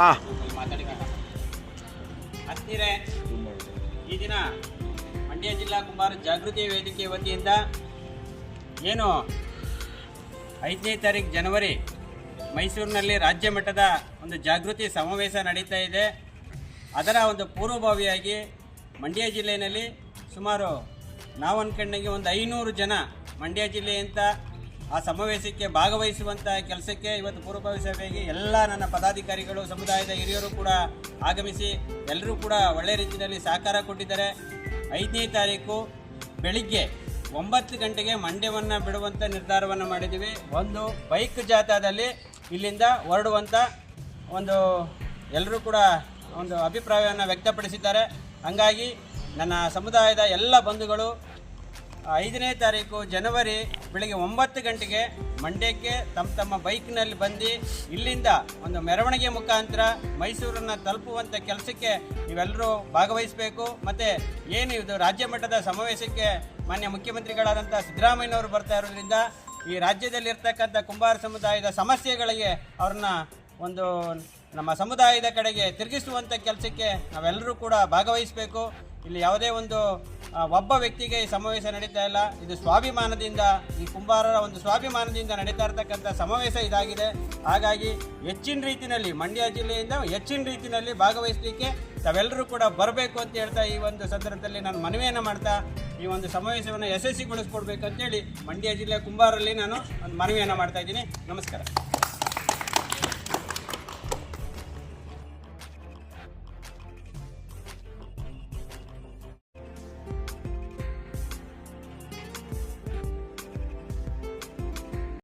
ಹಾಂ. ಹತ್ತಿರ. ಈ ದಿನ ಮಂಡ್ಯ ಜಿಲ್ಲಾ ಕುಮಾರ ಜಾಗೃತಿ ವೇದಿಕೆ ವತಿಯಿಂದ ಏನು ಐದನೇ ತಾರೀಕು ಜನವರಿ ಮೈಸೂರಿನಲ್ಲಿ ರಾಜ್ಯ ಮಟ್ಟದ ಒಂದು ಜಾಗೃತಿ ಸಮಾವೇಶ ನಡೀತಾ ಇದೆ. ಅದರ ಒಂದು ಪೂರ್ವಭಾವಿಯಾಗಿ ಮಂಡ್ಯ ಜಿಲ್ಲೆಯಲ್ಲಿ ಸುಮಾರು ನಾವು ಅನ್ಕೊಂಡಂಗೆ ಒಂದು ಐನೂರು ಜನ ಮಂಡ್ಯ ಜಿಲ್ಲೆಯಿಂದ ಆ ಸಮಾವೇಶಕ್ಕೆ ಭಾಗವಹಿಸುವಂತಹ ಕೆಲಸಕ್ಕೆ ಇವತ್ತು ಪೂರ್ವಭಾವಿ ಸಭೆಗೆ ಎಲ್ಲ ನನ್ನ ಪದಾಧಿಕಾರಿಗಳು, ಸಮುದಾಯದ ಹಿರಿಯರು ಕೂಡ ಆಗಮಿಸಿ ಎಲ್ಲರೂ ಕೂಡ ಒಳ್ಳೆಯ ರೀತಿಯಲ್ಲಿ ಸಹಕಾರ ಕೊಟ್ಟಿದ್ದಾರೆ. ಐದನೇ ತಾರೀಕು ಬೆಳಿಗ್ಗೆ ಒಂಬತ್ತು ಗಂಟೆಗೆ ಮಂಡ್ಯವನ್ನು ಬಿಡುವಂಥ ನಿರ್ಧಾರವನ್ನು ಮಾಡಿದ್ದೀವಿ. ಒಂದು ಬೈಕ್ ಜಾಥಾದಲ್ಲಿ ಇಲ್ಲಿಂದ ಹೊರಡುವಂಥ ಒಂದು ಎಲ್ಲರೂ ಕೂಡ ಒಂದು ಅಭಿಪ್ರಾಯವನ್ನು ವ್ಯಕ್ತಪಡಿಸಿದ್ದಾರೆ. ಹಂಗಾಗಿ ನನ್ನ ಸಮುದಾಯದ ಎಲ್ಲ ಬಂಧುಗಳು ಐದನೇ ತಾರೀಕು ಜನವರಿ ಬೆಳಗ್ಗೆ ಒಂಬತ್ತು ಗಂಟೆಗೆ ಮಂಡ್ಯಕ್ಕೆ ತಮ್ಮ ತಮ್ಮ ಬೈಕ್ನಲ್ಲಿ ಬಂದು ಇಲ್ಲಿಂದ ಒಂದು ಮೆರವಣಿಗೆ ಮುಖಾಂತರ ಮೈಸೂರನ್ನು ತಲುಪುವಂಥ ಕೆಲಸಕ್ಕೆ ನೀವೆಲ್ಲರೂ ಭಾಗವಹಿಸಬೇಕು. ಮತ್ತು ಏನು ಇದು ರಾಜ್ಯ ಮಟ್ಟದ ಸಮಾವೇಶಕ್ಕೆ ಮಾನ್ಯ ಮುಖ್ಯಮಂತ್ರಿಗಳಾದಂಥ ಸಿದ್ದರಾಮಯ್ಯನವರು ಬರ್ತಾ ಇರೋದ್ರಿಂದ ಈ ರಾಜ್ಯದಲ್ಲಿರ್ತಕ್ಕಂಥ ಕುಂಬಾರ ಸಮುದಾಯದ ಸಮಸ್ಯೆಗಳಿಗೆ ಅವ್ರನ್ನ ಒಂದು ನಮ್ಮ ಸಮುದಾಯದ ಕಡೆಗೆ ತಿರುಗಿಸುವಂಥ ಕೆಲಸಕ್ಕೆ ನಾವೆಲ್ಲರೂ ಕೂಡ ಭಾಗವಹಿಸಬೇಕು. ಇಲ್ಲಿ ಯಾವುದೇ ಒಂದು ಒಬ್ಬ ವ್ಯಕ್ತಿಗೆ ಈ ಸಮಾವೇಶ ನಡೀತಾ ಇಲ್ಲ. ಇದು ಸ್ವಾಭಿಮಾನದಿಂದ, ಈ ಕುಂಬಾರರ ಒಂದು ಸ್ವಾಭಿಮಾನದಿಂದ ನಡೀತಾ ಇರತಕ್ಕಂಥ ಸಮಾವೇಶ ಇದಾಗಿದೆ. ಹಾಗಾಗಿ ಹೆಚ್ಚಿನ ರೀತಿಯಲ್ಲಿ ಮಂಡ್ಯ ಜಿಲ್ಲೆಯಿಂದ ಹೆಚ್ಚಿನ ರೀತಿಯಲ್ಲಿ ಭಾಗವಹಿಸಲಿಕ್ಕೆ ತಾವೆಲ್ಲರೂ ಕೂಡ ಬರಬೇಕು ಅಂತ ಹೇಳ್ತಾ ಈ ಒಂದು ಸಂದರ್ಭದಲ್ಲಿ ನಾನು ಮನವಿಯನ್ನು ಮಾಡ್ತಾ, ಈ ಒಂದು ಸಮಾವೇಶವನ್ನು ಯಶಸ್ವಿಗೊಳಿಸ್ಕೊಡ್ಬೇಕಂತೇಳಿ ಮಂಡ್ಯ ಜಿಲ್ಲೆ ಕುಂಬಾರಲ್ಲಿ ನಾನು ಒಂದು ಮನವಿಯನ್ನು ಮಾಡ್ತಾ ಇದ್ದೀನಿ. ನಮಸ್ಕಾರ.